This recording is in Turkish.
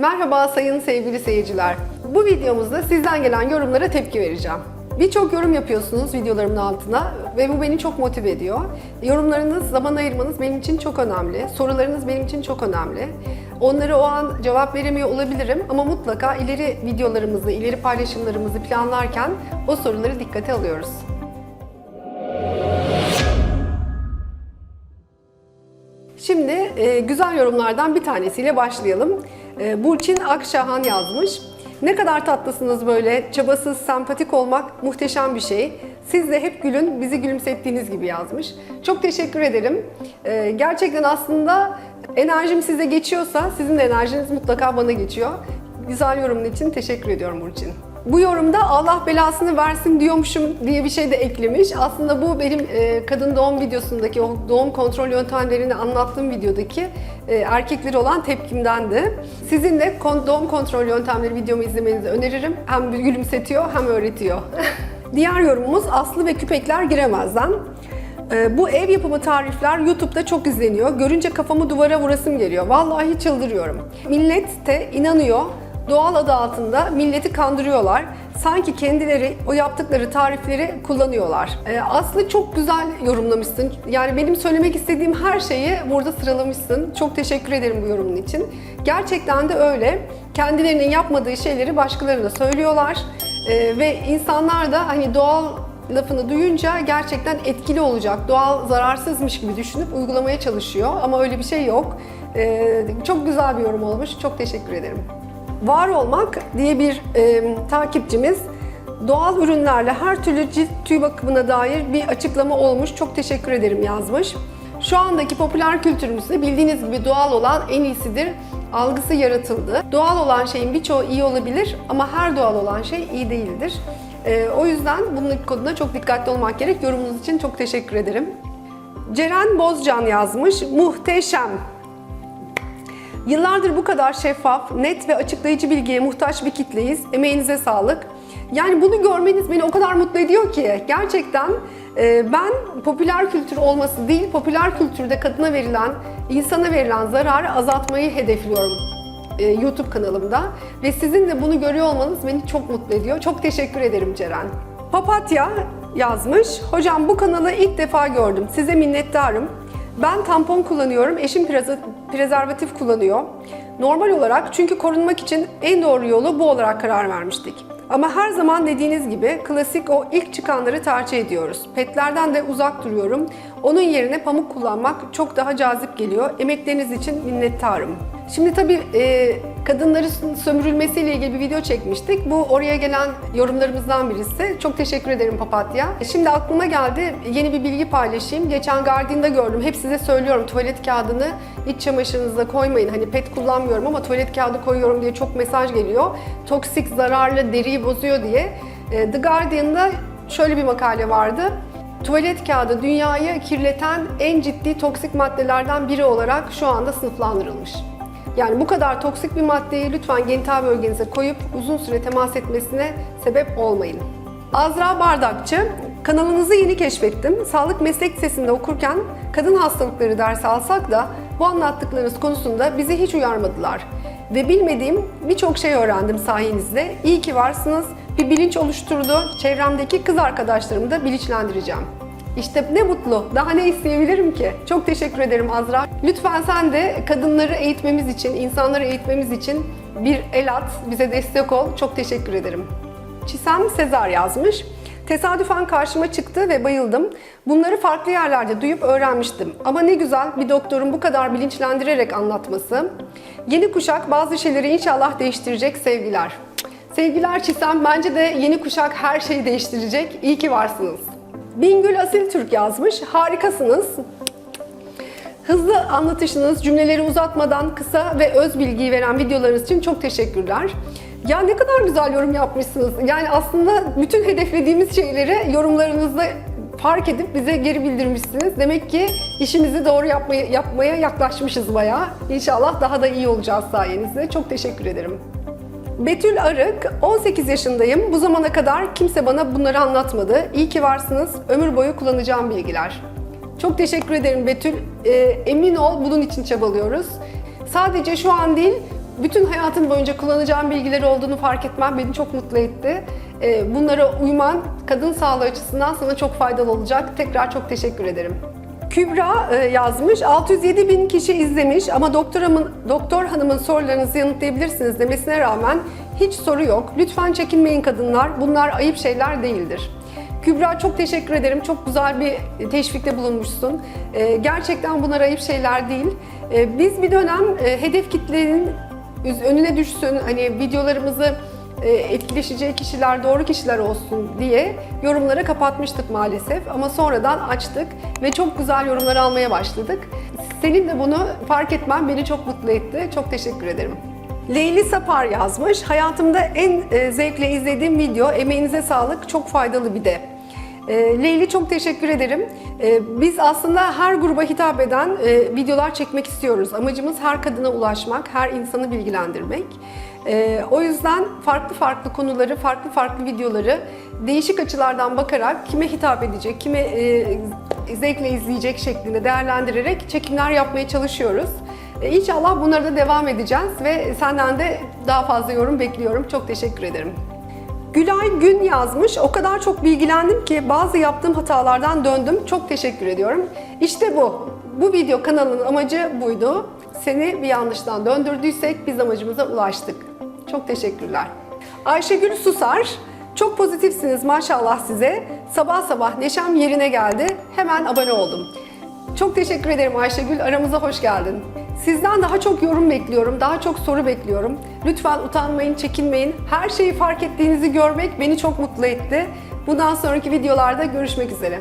Merhaba sayın sevgili seyirciler. Bu videomuzda sizden gelen yorumlara tepki vereceğim. Birçok yorum yapıyorsunuz videolarımın altına ve bu beni çok motive ediyor. Yorumlarınız, zaman ayırmanız benim için çok önemli. Sorularınız benim için çok önemli. Onları o an cevap veremiyor olabilirim ama mutlaka ileri videolarımızı, ileri paylaşımlarımızı planlarken o soruları dikkate alıyoruz. Şimdi e, güzel yorumlardan bir tanesiyle başlayalım. E, Burçin Akşahan yazmış. Ne kadar tatlısınız böyle, çabasız, sempatik olmak muhteşem bir şey. Siz de hep gülün, bizi gülümsettiğiniz gibi yazmış. Çok teşekkür ederim. E, gerçekten aslında enerjim size geçiyorsa, sizin de enerjiniz mutlaka bana geçiyor. Güzel yorumun için teşekkür ediyorum Burçin. Bu yorumda Allah belasını versin diyormuşum diye bir şey de eklemiş. Aslında bu benim e, kadın doğum videosundaki o doğum kontrol yöntemlerini anlattığım videodaki e, erkekleri olan tepkimdendi. Sizin de kon- doğum kontrol yöntemleri videomu izlemenizi öneririm. Hem gülümsetiyor hem öğretiyor. Diğer yorumumuz Aslı ve Küpekler Giremez'den. Ee, Bu ev yapımı tarifler YouTube'da çok izleniyor. Görünce kafamı duvara vurasım geliyor. Vallahi çıldırıyorum. Millet de inanıyor. Doğal adı altında milleti kandırıyorlar. Sanki kendileri o yaptıkları tarifleri kullanıyorlar. Ee, Aslı çok güzel yorumlamışsın. Yani benim söylemek istediğim her şeyi burada sıralamışsın. Çok teşekkür ederim bu yorumun için. Gerçekten de öyle. Kendilerinin yapmadığı şeyleri başkalarına söylüyorlar. Ee, ve insanlar da hani doğal lafını duyunca gerçekten etkili olacak, doğal zararsızmış gibi düşünüp uygulamaya çalışıyor. Ama öyle bir şey yok. Ee, çok güzel bir yorum olmuş. Çok teşekkür ederim. Var olmak diye bir e, takipçimiz doğal ürünlerle her türlü cilt tüy bakımına dair bir açıklama olmuş. Çok teşekkür ederim yazmış. Şu andaki popüler kültürümüzde bildiğiniz gibi doğal olan en iyisidir algısı yaratıldı. Doğal olan şeyin birçoğu iyi olabilir ama her doğal olan şey iyi değildir. Ee, o yüzden bunun konuda çok dikkatli olmak gerek. Yorumunuz için çok teşekkür ederim. Ceren Bozcan yazmış. Muhteşem. Yıllardır bu kadar şeffaf, net ve açıklayıcı bilgiye muhtaç bir kitleyiz. Emeğinize sağlık. Yani bunu görmeniz beni o kadar mutlu ediyor ki gerçekten e, ben popüler kültür olması değil, popüler kültürde kadına verilen, insana verilen zararı azaltmayı hedefliyorum e, YouTube kanalımda. Ve sizin de bunu görüyor olmanız beni çok mutlu ediyor. Çok teşekkür ederim Ceren. Papatya yazmış. Hocam bu kanalı ilk defa gördüm. Size minnettarım. Ben tampon kullanıyorum, eşim preze- prezervatif kullanıyor. Normal olarak çünkü korunmak için en doğru yolu bu olarak karar vermiştik. Ama her zaman dediğiniz gibi klasik o ilk çıkanları tercih ediyoruz. Petlerden de uzak duruyorum. Onun yerine pamuk kullanmak çok daha cazip geliyor. Emekleriniz için minnettarım. Şimdi tabii e, kadınların sömürülmesiyle ilgili bir video çekmiştik. Bu oraya gelen yorumlarımızdan birisi. Çok teşekkür ederim Papatya. Şimdi aklıma geldi yeni bir bilgi paylaşayım. Geçen Guardian'da gördüm. Hep size söylüyorum tuvalet kağıdını iç çamaşırınıza koymayın. Hani pet kullanmıyorum ama tuvalet kağıdı koyuyorum diye çok mesaj geliyor. Toksik, zararlı, deriyi bozuyor diye. E, The Guardian'da şöyle bir makale vardı. Tuvalet kağıdı dünyayı kirleten en ciddi toksik maddelerden biri olarak şu anda sınıflandırılmış. Yani bu kadar toksik bir maddeyi lütfen genital bölgenize koyup uzun süre temas etmesine sebep olmayın. Azra Bardakçı, kanalınızı yeni keşfettim. Sağlık meslek lisesinde okurken kadın hastalıkları dersi alsak da bu anlattıklarınız konusunda bizi hiç uyarmadılar. Ve bilmediğim birçok şey öğrendim sayenizde. İyi ki varsınız. Bir bilinç oluşturdu. Çevremdeki kız arkadaşlarımı da bilinçlendireceğim. İşte ne mutlu. Daha ne isteyebilirim ki? Çok teşekkür ederim Azra. Lütfen sen de kadınları eğitmemiz için, insanları eğitmemiz için bir el at, bize destek ol. Çok teşekkür ederim. Çisem Sezar yazmış. Tesadüfen karşıma çıktı ve bayıldım. Bunları farklı yerlerde duyup öğrenmiştim. Ama ne güzel bir doktorun bu kadar bilinçlendirerek anlatması. Yeni kuşak bazı şeyleri inşallah değiştirecek sevgiler. Sevgiler Çisem, bence de yeni kuşak her şeyi değiştirecek. İyi ki varsınız. Bingül Asil Türk yazmış. Harikasınız. Hızlı anlatışınız, cümleleri uzatmadan kısa ve öz bilgiyi veren videolarınız için çok teşekkürler. Ya ne kadar güzel yorum yapmışsınız. Yani aslında bütün hedeflediğimiz şeyleri yorumlarınızda fark edip bize geri bildirmişsiniz. Demek ki işimizi doğru yapmaya, yapmaya yaklaşmışız bayağı. İnşallah daha da iyi olacağız sayenizde. Çok teşekkür ederim. Betül Arık, 18 yaşındayım. Bu zamana kadar kimse bana bunları anlatmadı. İyi ki varsınız. Ömür boyu kullanacağım bilgiler. Çok teşekkür ederim Betül. Ee, emin ol bunun için çabalıyoruz. Sadece şu an değil, bütün hayatın boyunca kullanacağım bilgileri olduğunu fark etmem beni çok mutlu etti. Ee, Bunlara uyman kadın sağlığı açısından sana çok faydalı olacak. Tekrar çok teşekkür ederim. Kübra e, yazmış, 607 bin kişi izlemiş ama doktoramın, doktor hanımın sorularınızı yanıtlayabilirsiniz demesine rağmen hiç soru yok. Lütfen çekinmeyin kadınlar, bunlar ayıp şeyler değildir. Kübra çok teşekkür ederim. Çok güzel bir teşvikte bulunmuşsun. Ee, gerçekten bunlar ayıp şeyler değil. Ee, biz bir dönem e, hedef kitlenin önüne düşsün, hani videolarımızı e, etkileşeceği kişiler doğru kişiler olsun diye yorumları kapatmıştık maalesef. Ama sonradan açtık ve çok güzel yorumlar almaya başladık. Senin de bunu fark etmen beni çok mutlu etti. Çok teşekkür ederim. Leyli Sapar yazmış. Hayatımda en e, zevkle izlediğim video. Emeğinize sağlık. Çok faydalı bir de. E, Leyli çok teşekkür ederim. E, Biz aslında her gruba hitap eden e, videolar çekmek istiyoruz. Amacımız her kadına ulaşmak, her insanı bilgilendirmek. E, O yüzden farklı farklı konuları, farklı farklı videoları değişik açılardan bakarak kime hitap edecek, kime e, zevkle izleyecek şeklinde değerlendirerek çekimler yapmaya çalışıyoruz. İnşallah bunlara da devam edeceğiz ve senden de daha fazla yorum bekliyorum. Çok teşekkür ederim. Gülay Gün yazmış. O kadar çok bilgilendim ki bazı yaptığım hatalardan döndüm. Çok teşekkür ediyorum. İşte bu. Bu video kanalının amacı buydu. Seni bir yanlıştan döndürdüysek biz amacımıza ulaştık. Çok teşekkürler. Ayşegül Susar. Çok pozitifsiniz maşallah size. Sabah sabah neşem yerine geldi. Hemen abone oldum. Çok teşekkür ederim Ayşegül. Aramıza hoş geldin. Sizden daha çok yorum bekliyorum, daha çok soru bekliyorum. Lütfen utanmayın, çekinmeyin. Her şeyi fark ettiğinizi görmek beni çok mutlu etti. Bundan sonraki videolarda görüşmek üzere.